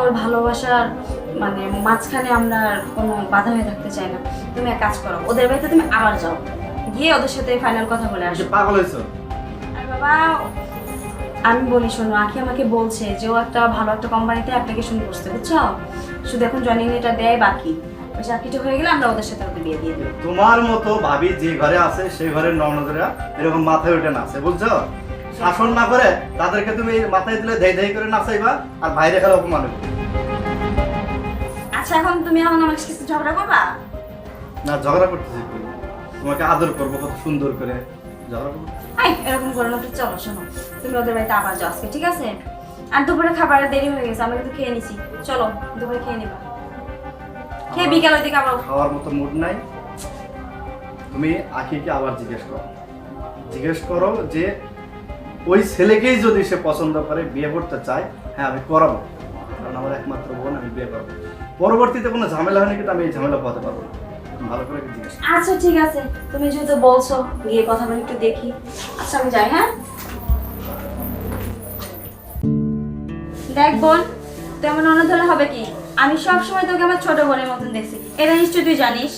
ওর ভালোবাসার মানে মাঝখানে আমরা কোনো বাধা হয়ে থাকতে চাই না। তুমি এক কাজ করো ওদের বাড়িতে তুমি আবার যাও। গিয়ে ওদের সাথে ফাইনাল কথা বলে আসো। পাগল হয়েছো। আর বাবা আমি বলি শোনো আখি আমাকে বলছে যে ও একটা ভালো একটা কোম্পানিতে অ্যাপ্লিকেশন করছে বুঝছ? শুধু এখন জয়েনিং লেটার দেয় বাকি। ওই চাকরিটা হয়ে গেলে আমরা ওদের সাথে ওদের বিয়ে দিয়ে দেবো। তোমার মতো ভাবি যে ঘরে আছে সেই ঘরের ননদরা এরকম মাথায় উঠে নাচে বুঝছ? শাসন না করে তাদেরকে তুমি মাথায় দিলে ধেই ধেই করে নাচাইবা আর বাইরে খেলে অপমান হবে। আচ্ছা এখন তুমি এখন আমার কিছু ঝগড়া করবা? না ঝগড়া করতেছি? তোমাকে আদর করব কত সুন্দর করে। ঝগড়া করব? আই এরকম করো না চলো শোনো। তুমি ওদের বাড়িতে আবার যাও আজকে ঠিক আছে? আর দুপুরে খাবারের দেরি হয়ে গেছে আমরা কিন্তু খেয়ে নিছি। চলো দুপুরে খেয়ে নিবা। খেয়ে বিকাল ওই দিকে আবার খাওয়ার মতো মুড নাই। তুমি আখিকে আবার জিজ্ঞেস করো। জিজ্ঞেস করো যে ওই ছেলেকেই যদি সে পছন্দ করে, বিয়ে করতে চায় হ্যাঁ আমি করাবো। কারণ আমার একমাত্র বোন, আমি বিয়ে করব। পরবর্তীতে কোনো ঝামেলা হয়নি কিন্তু আমি এই ঝামেলা পাতে পারব। না। ভালো করে আচ্ছা ঠিক আছে। তুমি যেহেতু বলছো কথা বলে একটু দেখি। আচ্ছা আমি যাই হ্যাঁ? দেখ বোন, তেমন অনাথ হবে কি? আমি সব সময় তোকে আমার ছোট বোনের মতন দেখছি। এটা নিশ্চয়ই তুই জানিস।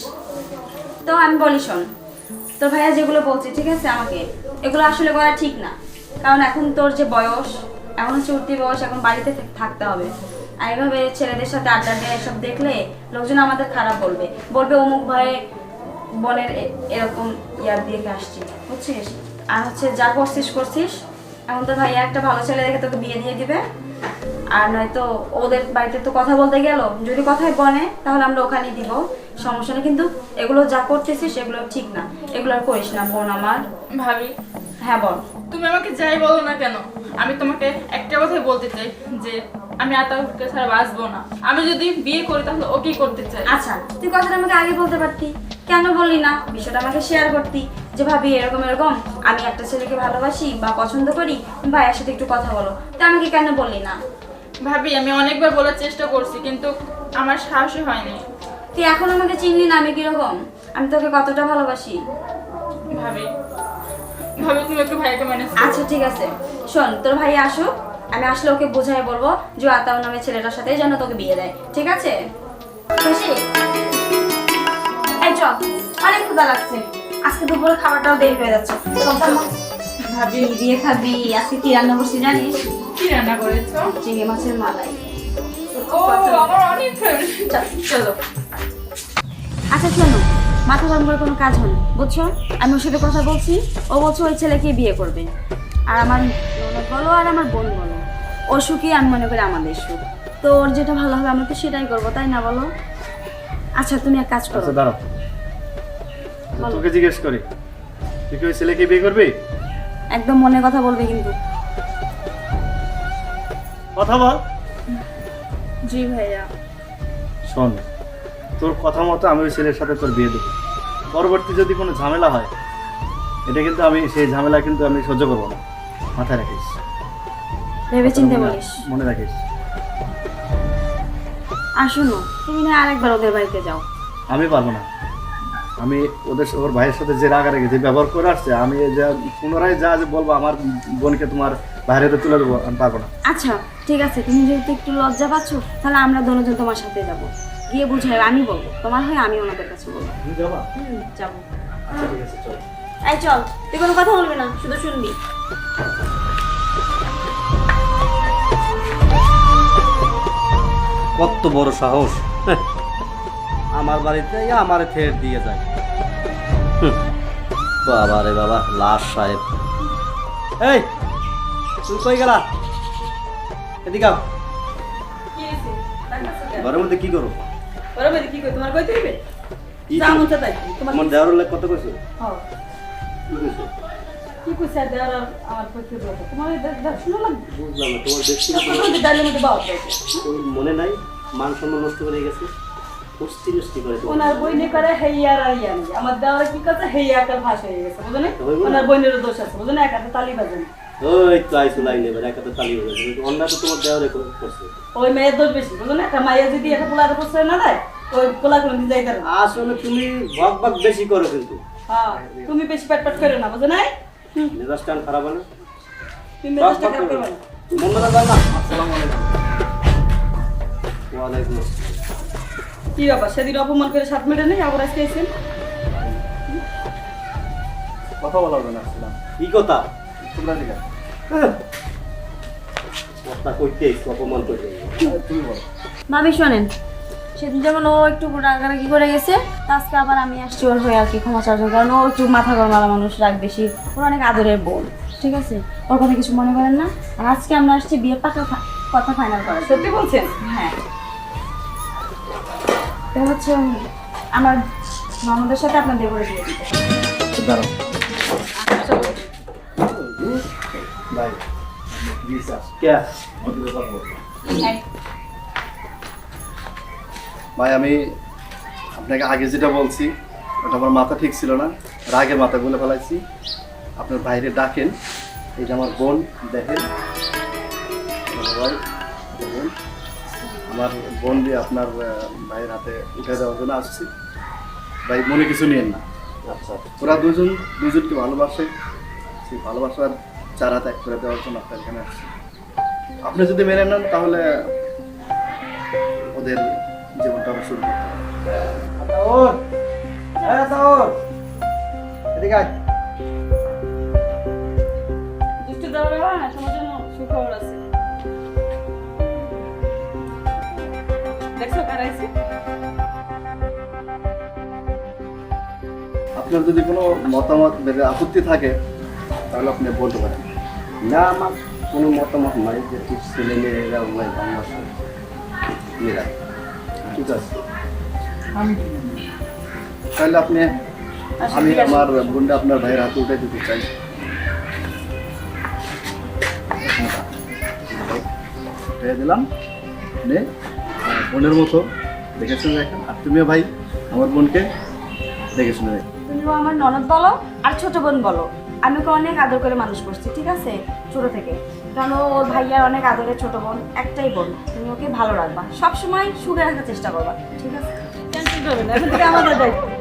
তো আমি বলি শোন, তোর ভাইয়া যেগুলো বলছে, ঠিক আছে আমাকে, এগুলো আসলে করা ঠিক না। কারণ এখন তোর যে বয়স, এখন উঠতি বয়স, এখন বাড়িতে থাকতে হবে। আর এভাবে ছেলেদের সাথে আড্ডা দেয়, এসব দেখলে লোকজন আমাদের খারাপ বলবে। বলবে অমুক ভাই বনের এরকম ইয়ার দিয়ে আসছি, বুঝছিস? আর হচ্ছে যা করছিস করছিস, এখন তো ভাইয়া একটা ভালো ছেলে দেখে তোকে বিয়ে দিয়ে দিবে। আর নয়তো ওদের বাড়িতে তো কথা বলতে গেল, যদি কথায় বনে তাহলে আমরা ওখানেই দিব। সমস্যা নেই, কিন্তু এগুলো যা করতেছিস সেগুলো ঠিক না। এগুলো করিস না, বোন আমার। ভাবি হ্যাঁ বল। তুমি আমাকে যাই বলো না কেন? আমি তোমাকে একটা কথাই বলতে চাই যে আমি আতাউরকে ছাড়া বাঁচবো না। আমি যদি বিয়ে করি তাহলে ওকেই করতে চাই আচ্ছা তুই কথাটা আমাকে আগে বলতে পারতি। কেন বললি না? বিষয়টা আমাকে শেয়ার করতি। যে ভাবি এরকম এরকম আমি একটা ছেলেকে ভালোবাসি বা পছন্দ করি ভাইয়ের সাথে একটু কথা বলো। তা আমাকে কেন বললি না? ভাবি আমি অনেকবার বলার চেষ্টা করছি কিন্তু আমার সাহসই হয়নি। তুই এখন আমাকে চিনলি না আমি কীরকম? আমি তোকে কতটা ভালোবাসি। ভাবি ভাবি তুমি একটু ভাইকে ম্যানেজ আচ্ছা ঠিক আছে। শোন তোর ভাই আসুক আমি আসলে ওকে বোঝাই বলব যে আতাও নামে ছেলেটার সাথে যেন তোকে বিয়ে দেয় ঠিক আছে? খুশি? এই চল অনেক ক্ষুধা লাগছে। আজকে দুপুরে খাবারটাও দেরি হয়ে যাচ্ছে। ভাবি। দিয়ে খাবি? আজকে কি রান্না করছি জানিস? কি রান্না করেছ? চিংড়ি মাছের মালাই। ও আমার অনেক চলো। আচ্ছা শোনো মাথা গরম করে কোনো কাজ হয় না বুঝছ? আমি ওর সাথে কথা বলছি ও বলছে ওই ছেলেকে বিয়ে করবে। আর আমার বলো আর আমার বোন বলো। ও সুখী আমি মনে করি আমাদের সুখ। তো ওর যেটা ভালো হবে আমরা তো সেটাই করব তাই না বলো? আচ্ছা তুমি এক কাজ করো। আচ্ছা দাঁড়াও। তোকে জিজ্ঞেস করি তুই কি ওই ছেলেকে বিয়ে করবি? একদম মনে কথা বলবে কিন্তু। কথা বল। জি ভাইয়া। শোন তোর কথা মতো আমি ওই ছেলের সাথে তোর বিয়ে দেবো। পরবর্তী যদি কোনো ঝামেলা হয় এটা কিন্তু আমি সেই ঝামেলা কিন্তু আমি সহ্য করব না। মাথায় রাখিস। ভেবে চিনতে মনে- বলিস। মনে রাখিস। আর শোনো তুমি না আরেকবার ওদের বাড়িতে যাও। আমি পারব না। আমি ওদের ওর ভাইয়ের সাথে যে রাগারাগি যে ব্যবহার করে আসছে আমি যা পুনরায় যা যে বলব আমার বোনকে তোমার বাইরে তুলে দেবো আমি পারব না। আচ্ছা ঠিক আছে তুমি যেহেতু একটু লজ্জা পাচ্ছ তাহলে আমরা দুজন তোমার সাথে যাব। গিয়ে বুঝাই আমি বলব। তোমার হয়ে আমি ওনাদের কাছে বলব। হুম যাব। আচ্ছা এই চল তুই কোনো কথা বলবি না শুধু শুনবি। কত বড় সাহস। হ্যাঁ। আমার বাড়িতে আমার ফের দিয়ে যায়। হুম। বাবা রে বাবা লাশ সাহেব। এই তুই কই গেলা? এদিকে আও। ঘরের মধ্যে কি করো? ওরা বলে কি কই তোমার কইতে যা মন দেওয়ার লোক কত কইছো? হ্যাঁ। কি কইছে? দেওয়ার আমার কইতে বলব তোমার এই দেখ- দেখ বুঝলাম না তোমার ব্যক্তিগত তোমার ডালের মধ্যে বাদ দাও মনে নাই? মান সম্মান নষ্ট করে গেছে? অস্থির অস্থির করে। ওনার বইনে করে হেইয়ার আর ইয়ার আমার দেওয়ার কি কথা হেইয়া একটা ভাষা হয়ে গেছে। বুঝলেন ওনার বইনের দোষ আছে। বুঝলেন এক হাতে তালি বাজেন ওই তো আইসো লাইন নেবে একাতে তালি হয়ে গেছে। অন্য তো তোমার দেওয়ারে করছে ওই মেয়ের দোষ বেশি বুঝলেন একটা মাইয়া যদি একটা পোলার প্রশ্রয় না দেয় ওই পোলা কোনো দিন যাইতে না। আসলে তুমি ভক ভক বেশি করো কিন্তু। হ্যাঁ তুমি বেশি পেট পেট করো না বুঝো নাই? মেজাজ টান খারাপ না? তুমি মেজাজটা খারাপ করবে না মন মেজাজ না আসসালামু আলাইকুম। ওয়ালাইকুম আসসালাম। কি ব্যাপার? সেদিন অপমান করে সাত মিনিটে নেই আবার আজকে এসেছেন? কথা বলার জন্য আসছিলাম। কি কথা? তোমরা ঠিক কথা কইতে অপমান করতে তুমি বলো। ভাবি শোনেন। সেদিন যেমন ও একটু রাগারাগি করে গেছে আজকে আবার আমি আসছি ওর হয়ে আর কি ক্ষমা চাওয়ার জন্য। কারণ ও একটু মাথা গরমালা মানুষ রাগ বেশি। ওর অনেক আদরের বোন ঠিক আছে? ওর কথা কিছু মনে করেন না? আর আজকে আমরা আসছি বিয়ে পাকা কথা ফাইনাল জন্য। সত্যি বলছেন? হ্যাঁ। হচ্ছে আমার ননদের সাথে আপনার দেবরে বিয়ে দিতে। ভাই বিশ্বাস কে? ভাই আমি আপনাকে আগে যেটা বলছি ওটা আমার মাথা ঠিক ছিল না রাগে মাথা গুলে ফেলাইছি। আপনার বাইরে ডাকেন এটা আমার বোন দেখেন। আমার বোন আমার বোন দিয়ে আপনার ভাইয়ের হাতে উঠে দেওয়ার জন্য আসছি। ভাই মনে কিছু নিয়েন না। আচ্ছা। ওরা দুজন দুজনকে ভালোবাসে। সেই ভালোবাসার চারা ত্যাগ করে দেওয়ার জন্য আপনার এখানে আসছি। আপনি যদি মেনে নেন তাহলে ওদের জীবনটা আবার শুরু করতে হ্যাঁ আপনার যদি কোনো মতামত বেড়ে আপত্তি থাকে তাহলে আপনি বলতে পারেন। না আমার কোনো মতামত নাই যে তুই ছেলে মেয়েরা ওলাই ভালোবাসে মেয়েরা। ঠিক আছে। তাহলে আপনি আমি আমার বোনটা আপনার ভাইয়ের হাতে উঠে দিতে চাই। উঠে দিলাম। আপনি বোনের মতো দেখে শুনে রাখেন আর তুমিও ভাই আমার বোনকে দেখে শুনে আমার ননদ বলো আর ছোট বোন বলো। আমি ওকে অনেক আদর করে মানুষ করছি ঠিক আছে? ছোট থেকে। কারণ ওর ভাইয়ার অনেক আদরের ছোট বোন একটাই বোন। তুমি ওকে ভালো রাখবা। সবসময় সুখে রাখার চেষ্টা করবা ঠিক আছে? টেনশন করবেন না। এখন থেকে আমাদের দায়িত্ব।